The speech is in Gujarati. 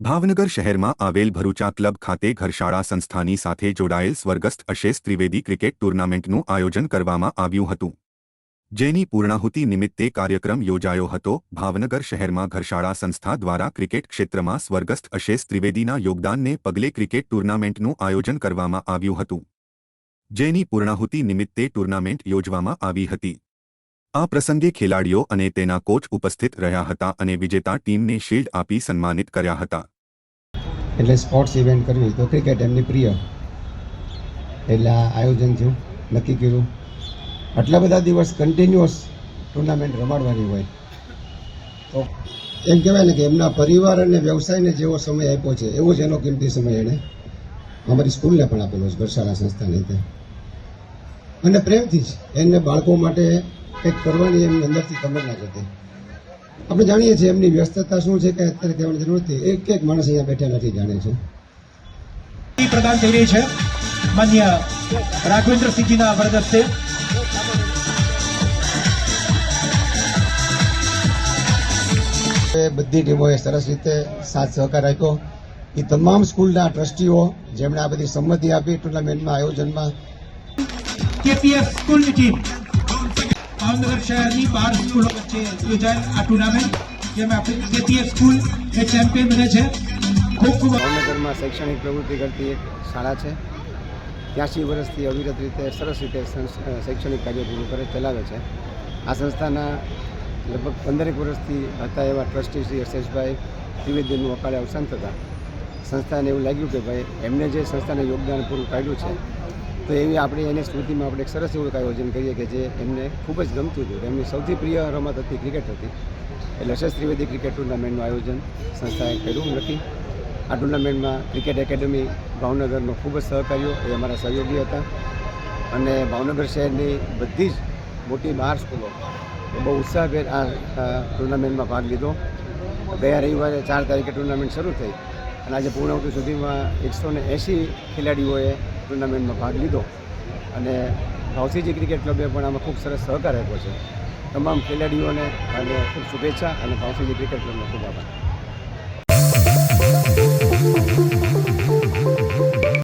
ભાવનગર શહેરમાં આવેલ ભરૂચા ક્લબ ખાતે ઘરશાળા સંસ્થાની સાથે જોડાયેલ સ્વર્ગસ્થ અશેષ ત્રિવેદી ક્રિકેટ ટુર્નામેન્ટનું આયોજન કરવામાં આવ્યું હતું. જેની પૂર્ણાહુતિ નિમિત્તે કાર્યક્રમ યોજાયો હતો. ભાવનગર શહેરમાં ઘરશાળા સંસ્થા દ્વારા ક્રિકેટ ક્ષેત્રમાં સ્વર્ગસ્થ અશેષ ત્રિવેદીના યોગદાનને પગલે ક્રિકેટ ટુર્નામેન્ટનું આયોજન કરવામાં આવ્યું હતું. જેની પૂર્ણાહુતિ નિમિત્તે ટુર્નામેન્ટ યોજવામાં આવી હતી. આ પ્રસંગે ખેલાડીઓ અને તેના કોચ ઉપસ્થિત રહ્યા હતા અને વિજેતા ટીમને શિલ્ડ આપી સન્માનિત કર્યા હતા. એટલે સ્પોર્ટ્સ ઇવેન્ટ કરવી તો ક્રિકેટ એમની પ્રિય. એટલે આ આયોજન થયું, નક્કી કર્યું. આટલા બધા દિવસ કન્ટિન્યુઅસ ટુર્નામેન્ટ રમાડવાની હોય. તો એમ કહેવાય ને કે એમના પરિવાર અને વ્યવસાયને જેવો સમય આપ્યો છે, એવો જ એનો કિંમતી સમય એણે અમારી સ્કૂલને પણ આપેલો છે, ઘરશાળા સંસ્થાને રીતે અને પ્રેમથી જ એને બાળકો માટે કંઈક કરવાની એમની અંદરથી તમન્ના હતી આપણે જાણીએ છીએ એમની વ્યસ્તતા શું છે કે અત્યારે કહેવાની જરૂર નથી. એક એક માણસ અહીંયા બેઠા નથી જાણે છે. પ્રદાન થઈ રહી છે માન્ય રાઘવેન્દ્રસિંહજીના વરદ હસ્તે એ બધી ટીમોએ સરસ રીતે સાથ સહકાર આપ્યો. એ તમામ સ્કૂલના ટ્રસ્ટીઓ જેમણે આ બધી સંમતિ આપી ટુર્નામેન્ટમાં આયોજનમાં. કેપીએફ સ્કૂલની ટીમ ભાવનગર શહેરની બાર સ્કૂલો વચ્ચે યોજાયેલ આ ટુર્નામેન્ટ જેમાં આપણી કેપીએફ સ્કૂલ એ ચેમ્પિયન બને છે. ભાવનગરમાં શૈક્ષણિક પ્રવૃત્તિ કરતી એક શાળા છે. ત્યાંસી વર્ષથી અવિરત રીતે સરસ રીતે શૈક્ષણિક કાર્ય પૂરું કરે, ચલાવે છે. આ સંસ્થાના લગભગ પંદરેક વર્ષથી હતા એવા ટ્રસ્ટી શ્રી હર્ષેશભાઈ ત્રિવેદીનું અકાળે અવસાન થતાં સંસ્થાને એવું લાગ્યું કે ભાઈ એમને જે સંસ્થાને યોગદાન પૂરું કાઢ્યું છે તો એવી આપણે એની સ્મૃતિમાં આપણે એક સરસ એવું આયોજન કરીએ કે જે એમને ખૂબ જ ગમતું હતું. એમની સૌથી પ્રિય રમત હતી ક્રિકેટ હતી. એટલે હર્ષેશ ત્રિવેદી ક્રિકેટ ટુર્નામેન્ટનું આયોજન સંસ્થાએ કર્યું નથી. આ ટુર્નામેન્ટમાં ક્રિકેટ એકેડમી ભાવનગરનો ખૂબ જ સહકાર્યો એ અમારા સહયોગી હતા. અને ભાવનગર શહેરની બધી જ મોટી બાર સ્કૂલો એ બહુ ઉત્સાહભેર આ ટુર્નામેન્ટમાં ભાગ લીધો. ગયા રવિવારે ચાર તારીખે ટુર્નામેન્ટ શરૂ થઈ. અને આજે પૂર્ણાવતી સુધીમાં એકસો ને એંસી ખેલાડીઓએ ટુર્નામેન્ટમાં ભાગ લીધો. અને ભાવસીજી ક્રિકેટ ક્લબે પણ આમાં ખૂબ સરસ સહકાર આપ્યો છે. તમામ ખેલાડીઓને અને ખૂબ શુભેચ્છા અને ભાવસીજી ક્રિકેટ ક્લબનો ખૂબ આભાર.